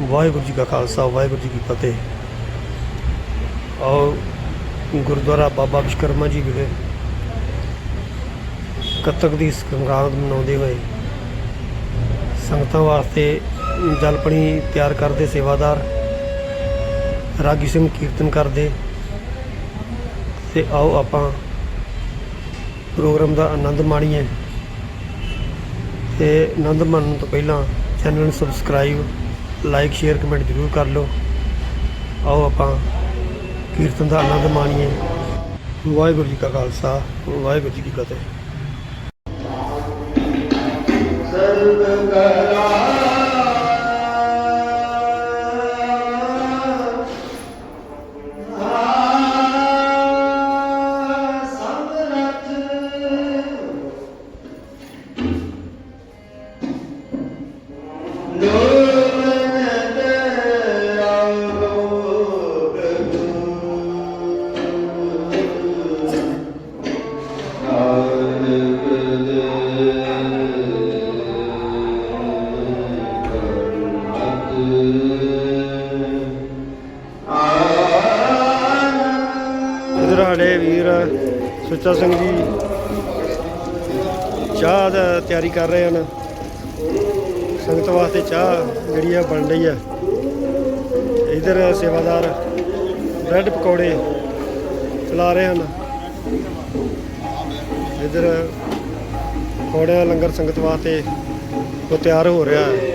ਵਾਹਿਗੁਰੂ ਜੀ ਕਾ ਖਾਲਸਾ, ਵਾਹਿਗੁਰੂ ਜੀ ਕੀ ਫਤਿਹ। ਆਓ, ਗੁਰਦੁਆਰਾ ਬਾਬਾ ਵਿਸ਼ਕਰਮਾ ਜੀ ਵਿਖੇ ਕੱਤਕ ਦੀ ਸੰਗਰਾਂਦ ਮਨਾਉਂਦੇ ਹੋਏ ਸੰਗਤਾਂ ਵਾਸਤੇ ਜਲਪਣੀ ਤਿਆਰ ਕਰਦੇ, ਸੇਵਾਦਾਰ ਰਾਗੀ ਸਿੰਘ ਕੀਰਤਨ ਕਰਦੇ। ਤੇ ਆਓ ਆਪਾਂ ਪ੍ਰੋਗਰਾਮ ਦਾ ਆਨੰਦ ਮਾਣੀਏ। ਤੇ ਆਨੰਦ ਮਾਣਨ ਤੋਂ ਪਹਿਲਾਂ ਚੈਨਲ ਨੂੰ ਸਬਸਕ੍ਰਾਈਬ ਲਾਈਕ ਸ਼ੇਅਰ ਕਮੈਂਟ ਜ਼ਰੂਰ ਕਰ ਲਓ। ਆਓ ਆਪਾਂ ਕੀਰਤਨ ਦਾ ਆਨੰਦ ਮਾਣੀਏ। ਵਾਹਿਗੁਰੂ ਜੀ ਕਾ ਖਾਲਸਾ, ਵਾਹਿਗੁਰੂ ਜੀ ਕੀ ਫਤਿਹ। ਇਧਰ ਕਰ ਰਹੇ ਹਨ। ਸੰਗਤ ਵਾਸਤੇ ਚਾਹ ਜਿਹੜੀ ਆ ਬਣ ਰਹੀ ਆ। ਇਧਰ ਸੇਵਾਦਾਰ ਬ੍ਰੈਡ ਪਕੌੜੇ ਚਲਾ ਰਹੇ ਹਨ। ਇਧਰ ਪਕੌੜੇ ਲੰਗਰ ਸੰਗਤ ਵਾਸਤੇ ਉਹ ਤਿਆਰ ਹੋ ਰਿਹਾ ਹੈ।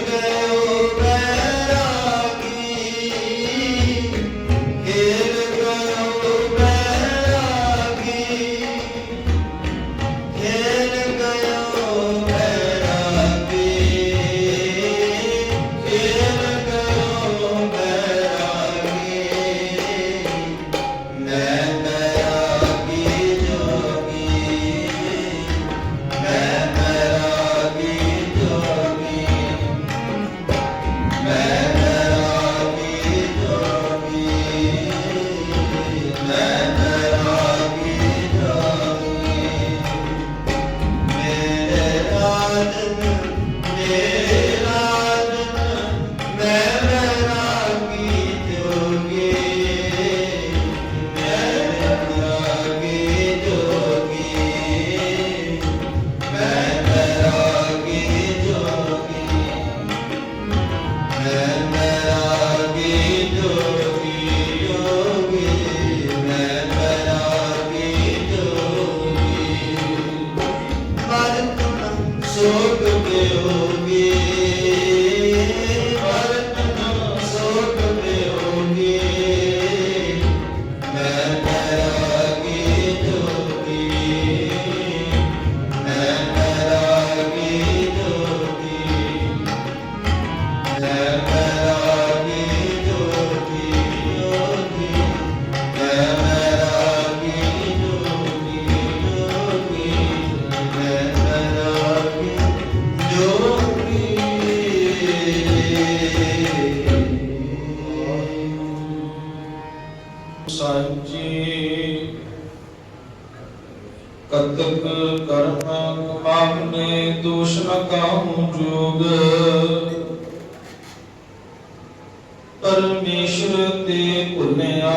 ਮੇਰ ਸਾਂਚੀ। ਕਤਕ ਕਰਮ ਕਮਾਵਨੇ ਦੋਸ਼ ਨ ਕਾਹੂ ਜੋਗ। ਪਰਮੇਸ਼ਰ ਤੇ ਭੁਲਿਆ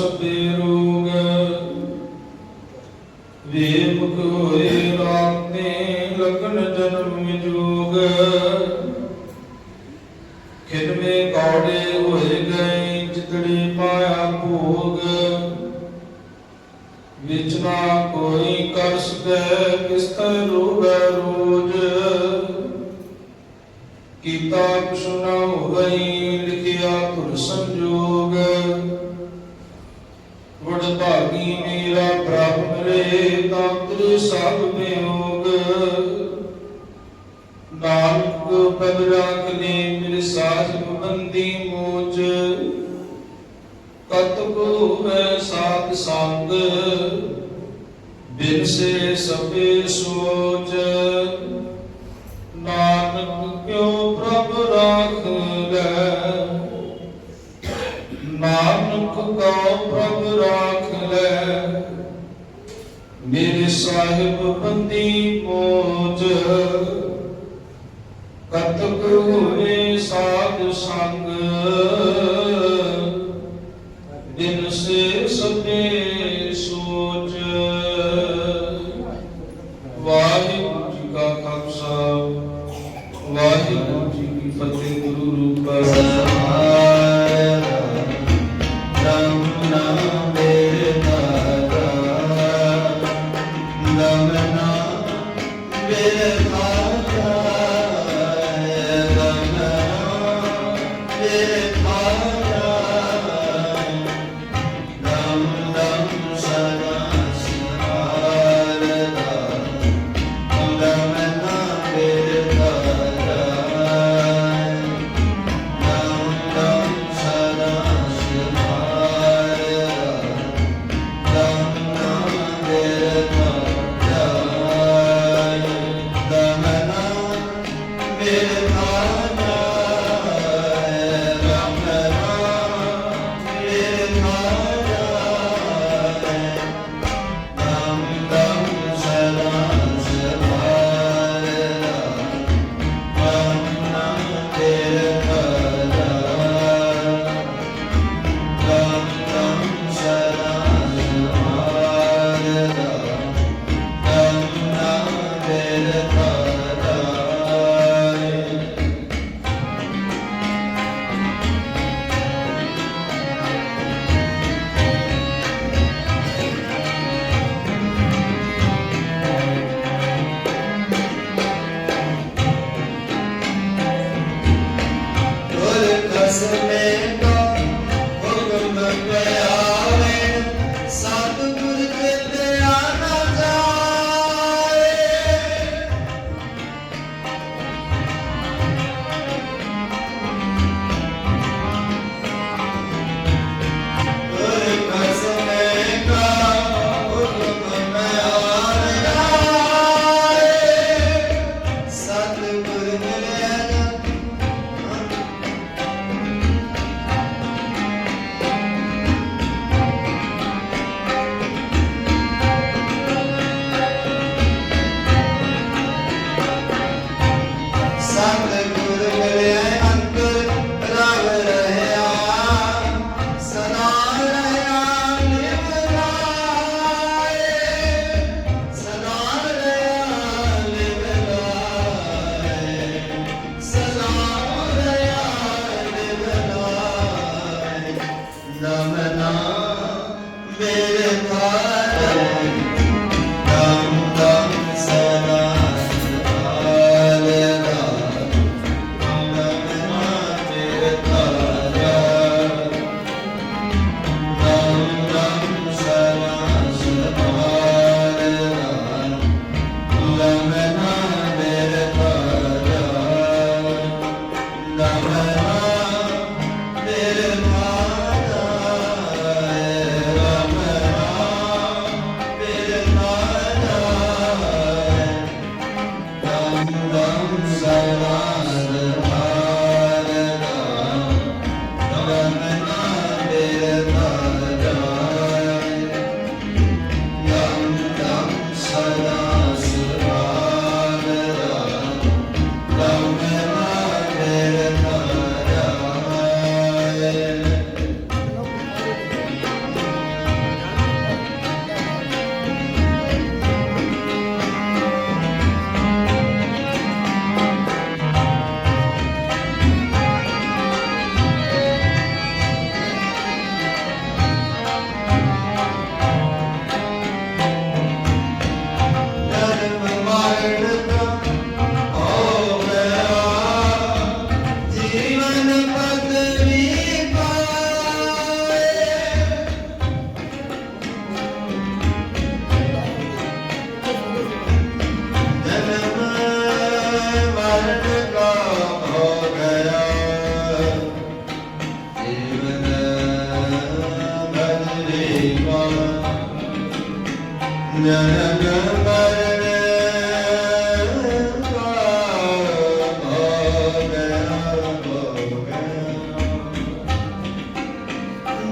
ਸਭੇ ਰੋਗ ਵੇ ਮੁਖ ਹੋਏ ਰਾਤੇ ਲਗਨ ਜਨਮ ਵਿਜੋਗ ਖਿਦਮੇ ਕੌੜੇ ਹੋਏ ਗਏ ਜਿਤੜੀ ਪਾਇਆ ਭੋਗ। ਵਿੱਚ ਨਾ ਕੋਈ ਕਰ ਸਕੈ, ਕਿਸ ਤੈ ਰੋਗੈ ਰੋਜ। ਕੀਤਾ ਕੁਛ ਨਾ ਹੋਈ, ਲਿਖਿਆ ਤੁਰ ਸੰਜੋਗ। ਵਡ ਭਾਗੀ ਮੇਰਾ ਪ੍ਰਭ ਮਰੇ ਤਾਤਰ ਸਭ ਬਿਯੋਗ ਨਾਨਕ ਪਦ ਰਾਖ ਲੈ ਮੇਰੇ ਸਾਹਿਬ ਬੰਦੀ ਮੋਜ ਕਤ ਹੈ ਸਾਧ ਸੰਗ ਬਿਨ ਸੇ ਸਭੇ ਸੋਚ। ਕਉ ਪ੍ਰਭ ਰਾਖ ਲੈ। ਮੇਰੇ ਸਾਹਿਬ ਬੰਦੀ ਮੋਜ। ਕਤਕ ਹੋਏ ਸਾਧ ਸੰਗ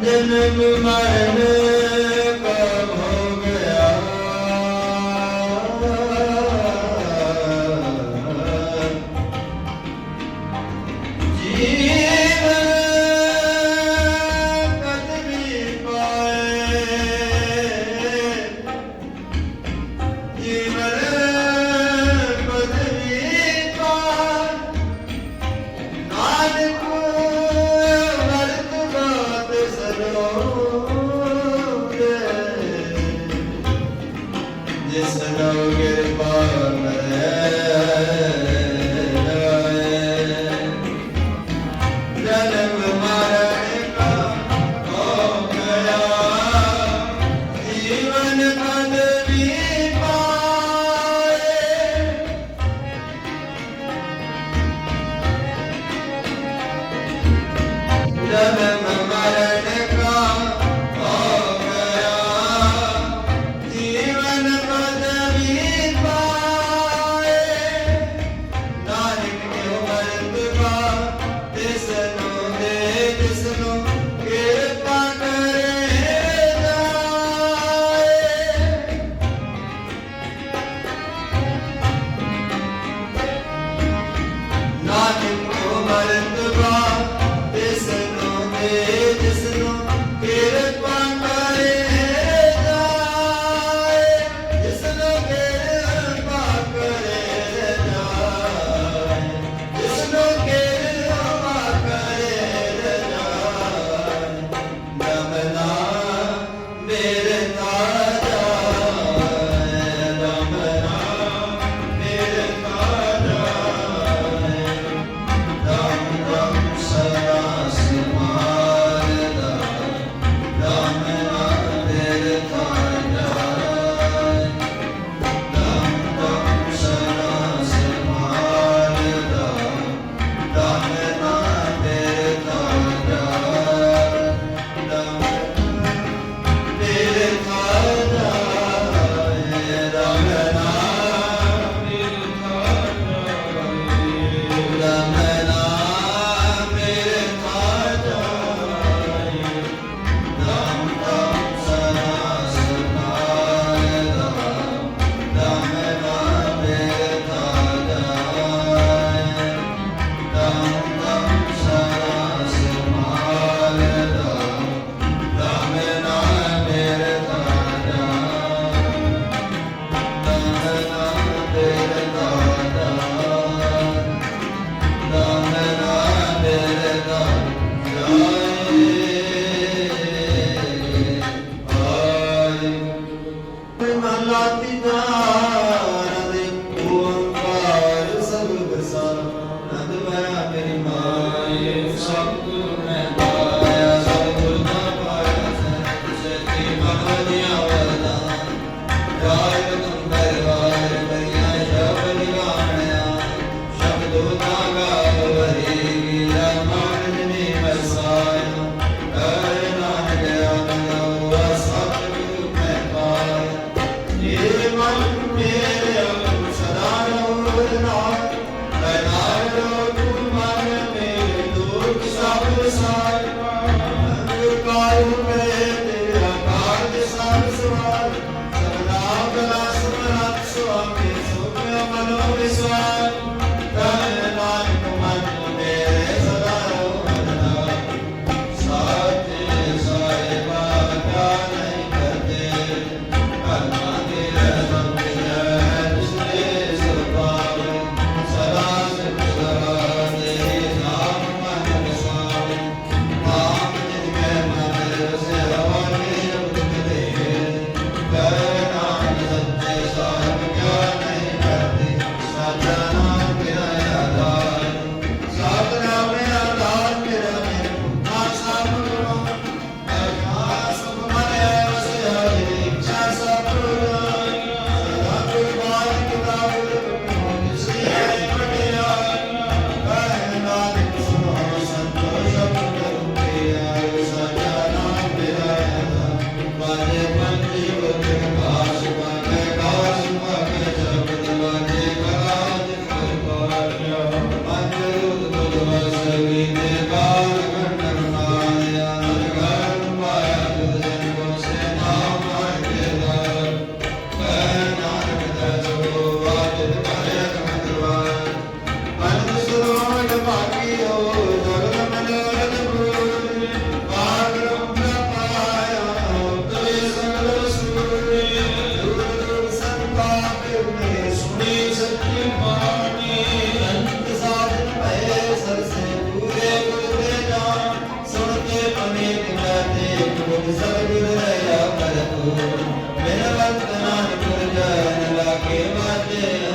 ਜਨਮ ਮਰਨ Amen. ਗਾਤੇ ਗੁਰ ਸਤਿਗੁਰ ਰਹਾ ਕਰਤੂ ਮੇਰਾ ਵਕਤ ਨਾਨਕ ਗੁਰ ਜਨ ਲਾਗੇ ਵਾਜੇ